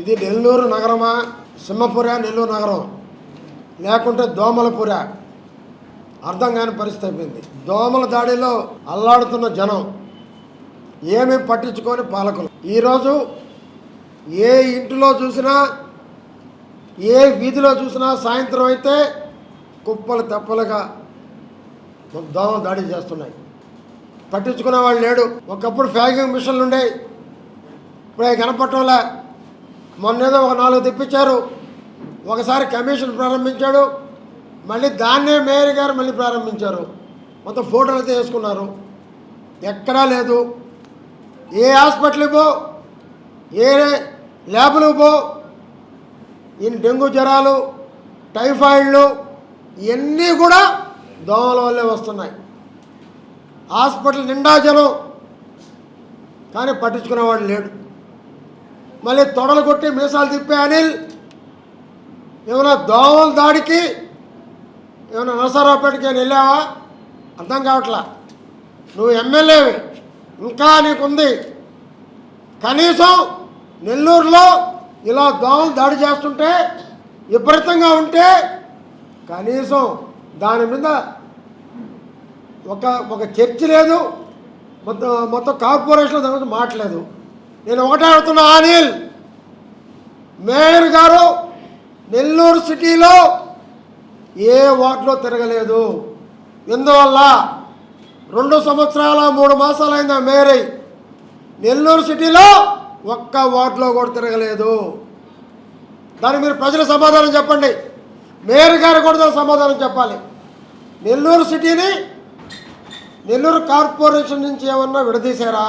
ఇది నెల్లూరు నగరమా? సింహపుర నెల్లూరు నగరం. లేకుంటే దోమలపుర. అర్థం కాని పరిస్థితి అయిపోయింది. దోమల దాడిలో అల్లాడుతున్న జనం ఏమీ పట్టించుకొని పాలకులు. ఈరోజు ఏ ఇంటిలో చూసినా ఏ వీధిలో చూసినా సాయంత్రం అయితే కుప్పలు తెప్పలుగా దోమలు దాడి చేస్తున్నాయి. పట్టించుకునే వాళ్ళు లేడు. ఒకప్పుడు ఫ్యాగింగ్ మిషన్లు ఉండేవి. ఇప్పుడు అవి కనపట్టంలే మొన్నేదో ఒక నాలుగు తెప్పించారు. ఒకసారి కమిషన్ ప్రారంభించాడు. మళ్ళీ దాన్నే మేయర్ గారు మళ్ళీ ప్రారంభించారు. మొత్తం ఫోటోలు అయితే వేసుకున్నారు. ఎక్కడా లేదు. ఏ హాస్పిటల్కి పో ఏ ల్యాబ్లకు పో ఈ డెంగ్యూ జ్వరాలు టైఫాయిడ్లు ఇవన్నీ కూడా దోమల వల్లే వస్తున్నాయి. హాస్పిటల్ నిండా జనం కానీ పట్టించుకునేవాడు లేడు. మళ్ళీ తొడలు కొట్టి మీసాలు తిప్పే అనిల్ ఏమైనా దోమల దాడికి ఏమైనా నరసరావుపేటకి అని వెళ్ళావా? అర్థం కావట్లా? నువ్వు ఎమ్మెల్యేవి ఇంకా నీకుంది. కనీసం నెల్లూరులో ఇలా దోమలు దాడి చేస్తుంటే విపరీతంగా ఉంటే కనీసం దాని మీద ఒక ఒక చర్చ లేదు మొత్తం మొత్తం కార్పొరేషన్ దాని మీద మాట్లేదు నేను ఒకటే అడుగుతున్నా అనిల్. మేయర్ గారు నెల్లూరు సిటీలో ఏ వార్డులో తిరగలేదు. ఎందువల్ల? రెండు సంవత్సరాల మూడు మాసాలైంది ఆ మేయర్ నెల్లూరు సిటీలో ఒక్క వార్డులో కూడా తిరగలేదు. దానికి మీరు ప్రజల సమాధానం చెప్పండి. మేయర్ గారు కూడా దాని సమాధానం చెప్పాలి. నెల్లూరు సిటీని నెల్లూరు కార్పొరేషన్ నుంచి ఏమన్నా విడదీశారా?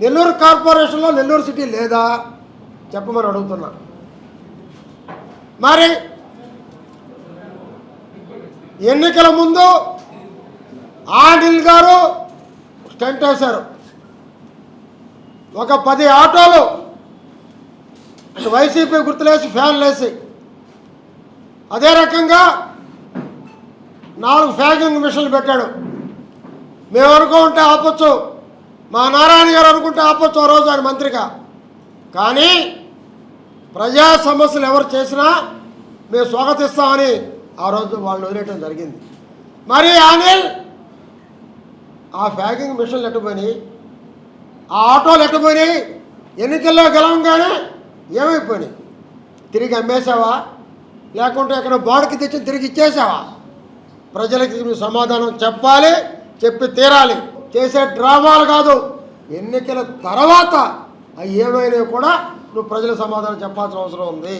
నెల్లూరు కార్పొరేషన్లో నెల్లూరు సిటీ లేదా? చెప్పమని అడుగుతున్నా. మరి ఎన్నికల ముందు ఆనిల్ గారు స్టెంట్ వేశారు. ఒక పది ఆటోలు వైసీపీ గుర్తులేసి ఫ్యాన్లు వేసి అదే రకంగా నాలుగు ఫ్యాగింగ్ మిషన్లు పెట్టాడు. మేము అనుకుంటే ఆపొచ్చు. మా నారాయణ గారు అనుకుంటే ఆపొచ్చు ఆ రోజు ఆయన మంత్రిగా. కానీ ప్రజా సమస్యలు ఎవరు చేసినా మేము స్వాగతిస్తామని ఆ రోజు వాళ్ళు వదిలేయటం జరిగింది. మరి అనిల్ ఆ ఫ్యాగింగ్ మిషన్లు ఎట్టుపోయినాయి? ఆ ఆటోలు ఎట్టుపోయినాయి? ఎన్నికల్లో గెలవంగానే ఏమైపోయినాయి? తిరిగి అమ్మేసావా లేకుంటే ఎక్కడ బాడుకి తెచ్చి తిరిగి ఇచ్చేసావా ప్రజలకి సమాధానం చెప్పాలి చెప్పి తీరాలి. చేసే డ్రామాలు కాదు. ఎన్నికల తర్వాత అవి ఏమైనా కూడా నువ్వు ప్రజల సమాధానం చెప్పాల్సిన అవసరం ఉంది.